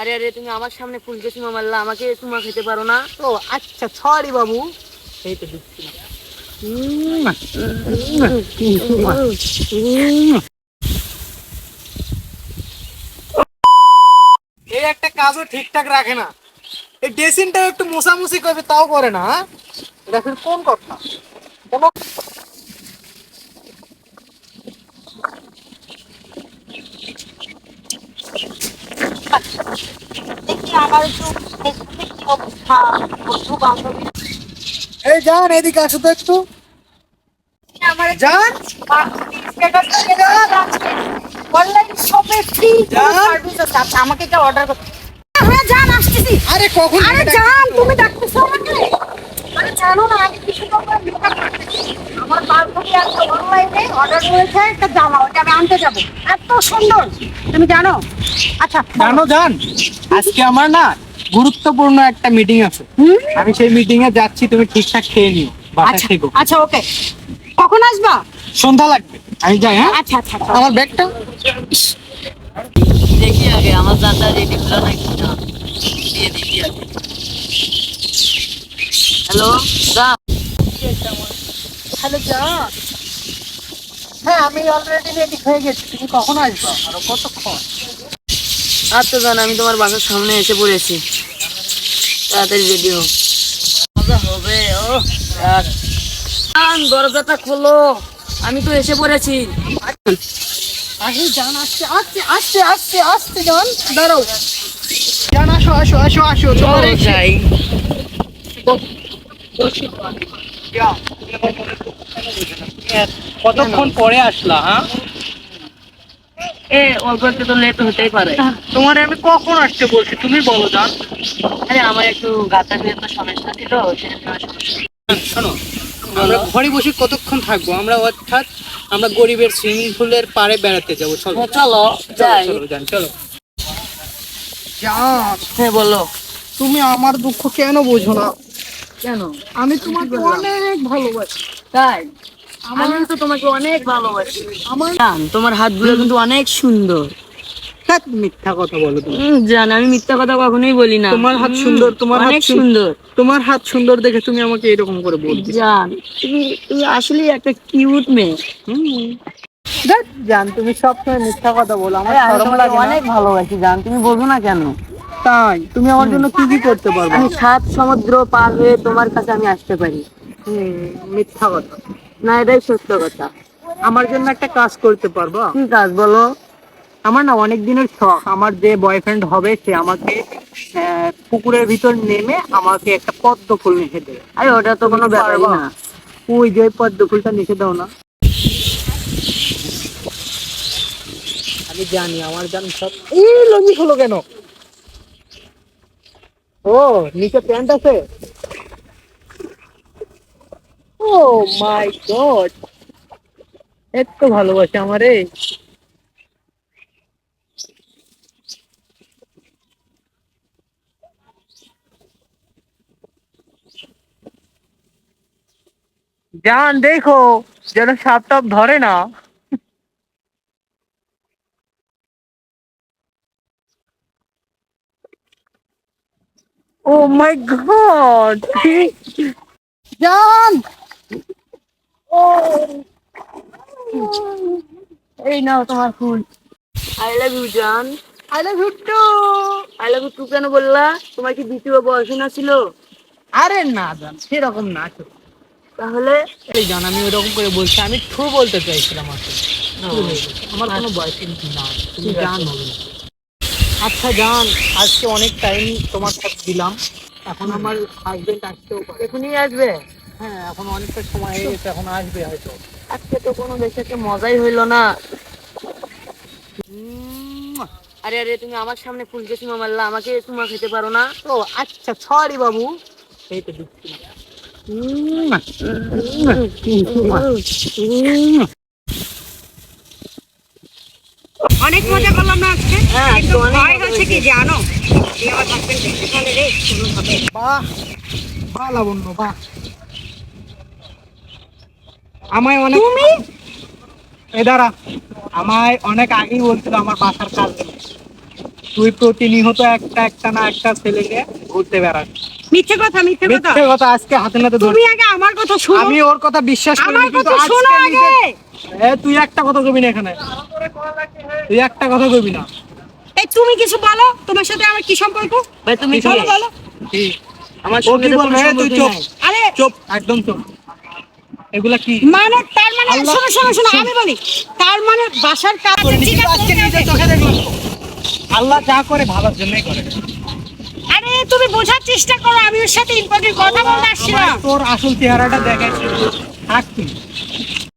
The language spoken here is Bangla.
আরে আরে তুমি আমার সামনে ফুলকে চুমা মারলা আমাকে চুমা খেতে পারো না। ও আচ্ছা সরি বাবু। এই তো দিচ্ছি। এই একটা কাজও ঠিকঠাক রাখে না। এই ড্রেসিংটাও একটু মোছামুছি করবে তাও করে না হ্যাঁ? এটা ফির কোন কথা? কোনো দেখি আমার একটু ফেসবুকে কি অবস্থা বন্ধু বান্ধবী। এই যান এদিকে আসো তো একটু। আমার যান। স্ট্যাটাস অনলাইন শপে ফ্রি সার্ভিস আছে আচ্ছা, আমাকে এটা অর্ডার করতে হ্যাঁ জান আসতেছি। আরে কখন আরে থেকে তুমি ডাকতেছো আমাকে? আরে জানো না আমি কিছু তোমার আমার বান্ধবী অনলাইনে অর্ডার করেছে একটা জামা ওটা আমি আনতে যাব। এত সুন্দর। তুমি জানো আচ্ছা জানো জান আজকে আমার না গুরুত্বপূর্ণ একটা মিটিং আছে। আমি সেই মিটিং এ যাচ্ছি তুমি ঠিকঠাক খেয়ে নিও বাসা আচ্ছা থেকো। আচ্ছা ওকে। কখন আসবা? সন্ধ্যা লাগবে আমি যাই হ্যাঁ? আচ্ছা আচ্ছা আচ্ছা। আমার ব্যাগটা? দেখি আগে আমার দাদা রেডি হলো নাকি না দিয়ে আগে হ্যালো দা হ্যালো যা। হ্যাঁ আমি অলরেডি রেডি হয়ে গেছি তুমি কখন আসবে? আরও কতক্ষণ? আচ্ছা জান আমি তোমার বাসার সামনে এসে পড়েছি। তাড়াতাড়ি রেডি মজা হবে ও। দরজাটা খোলো। আমি তো এসে পড়েছি। জান আসছে আসছে আসছে আসছে আসছে জান। দাঁড়াও। জান আসো আসো আসো আসো। চলে যাই। কতক্ষণ পরে আসলা হ্যাঁ? এ অল্প একটু তো লেট হতেই পারে। তোমার আমি কখন আসতে বলছি? তুমি বলো জান। আরে আমার একটু গাতা তো সমস্যা ছিল শোনো আমরা ঘরে বসে কতক্ষণ থাকব? আমরা অর্থাৎ আমরা গরিবের সুইমিং পুলের পাড়ে বেড়াতে যাব। চলো হ্যাঁ, চলো চলো যাই। চলো জান চলো। জান। হ্যাঁ বলো। তুমি আমার দুঃখ কেন বোঝো না? কেন? আমি তোমাকে অনেক ভালোবাসি। তাই? আমি তো তোমাকে অনেক ভালোবাসি। আমার তোমার হাতগুলো কিন্তু অনেক সুন্দর। মিথ্যা কথা বলো তুমি। উম, জান আমি মিথ্যা কথা কখনোই বলি না। তোমার হাত সুন্দর, তোমার হাত সুন্দর। সুন্দর। তোমার হাত সুন্দর দেখে তুমি আমাকে এরকম করে বলছো জান তুমি তুমি আসলে একটা কিউট মেয়ে। জান তুমি সবসময় মিথ্যা কথা বলো। আমার শরম লাগে না। অনেক ভালোবাসি জান তুমি বোঝো না কেন? তাই তুমি আমার জন্য কি কি করতে পারবে? আমি সাত সমুদ্র পার হয়ে তোমার কাছে আমি আসতে পারি। হুম, মিথ্যা কথা। না এটাই সত্য কথা। আমার জন্য একটা কাজ করতে পারবা? কি কাজ বলো? আমার না অনেক দিনের শখ। আমার যে বয়ফ্রেন্ড হবে সে আমাকে পুকুরের ভিতর নেমে আমাকে একটা পদ্ম ফুল লিখে দেবে। আরে ওটা তো কোনো ব্যাপারই না। ওই যে পদ্ম ফুলটা লিখে দাও না। আমি জানি আমার জান সব এই লজি হলো কেন? ও নিচে প্যান্ট আছে? মাই গড এত ভালোবাসে আমারে। জান দেখো যেন সাপ টাপ ধরে না। ও মাই গড জান এই নাও তোমার ফুল। আই লাভ ইউ জান I love you too I love you too কেন বললা? তোমার কি দ্বিতীয় বয়সনা ছিল? আরে না জান সেরকম না তো। তাহলে? এই জান আমি ওরকম করে বলছি আমি ট্রু বলতে চাইছিলাম আসলে আমার কোনো বয়ফ্রেন্ড না তুমি ঠিক আছে। জানো। আচ্ছা জান আজকে অনেক টাইম তোমার সাথে দিলাম। এখন আমার হাজবেন্ড আসতেও পারে। এখনই আসবে? হ্যাঁ এখন অনেকটা সময় হয়ে গেছে এখন আসবে হয়তো। আজকে তো কোনো মজাই হইল না। আরে আরে তুমি আমার সামনে ফুলকে চুমা মারলা আমাকে চুমা খেতে পারো না? ও আচ্ছা সরি বাবু। এই তো দিচ্ছি অনেক মজা করলাম না আজকে? হ্যাঁ, কিন্তু ভয় হচ্ছে কি জানো? বাহ বাহ লাবণ্য বাহ। আমায় অনেক তুমি? এ দাঁড়া। আমায় অনেক আগেই বলছিল আমার বাসার কাজ তুই প্রতিনিয়ত একটা একটা না একটা ছেলেকে ঘুরতে বেড়াস। মিথ্যে কথা মিথ্যে কথা। মিথ্যে কথা আজকে হাতে নাতে ধর তুমি আগে আমার কথা শোনো। আমি ওর কথা বিশ্বাস করি আমার কথা শোনো আগে। এ তুই একটা কথা কবি না এখানে। তুই একটা কথা কবি না। এই তুমি কিছু বলো? তোমার সাথে আমার কি সম্পর্ক? ভাই তুমি বলো বলো। কি? আমার সঙ্গে কি বলবে? তুই চুপ। আরে চুপ একদম চুপ। এগুলা কি? মানে তার মানে শোনো শোনো শোনো আমি বলি তার মানে বাসার কাজ ঠিক আছে, ঠিক চোখে দেখলাম। আল্লাহ যা করে ভালোর জন্যই করে। আরে তুমি বোঝার চেষ্টা করো আমি ওর সাথে ইম্পর্টেন্ট কথা বলতে আসছি না তোর আসল চেহারাটা দেখাইছি থাক তুই।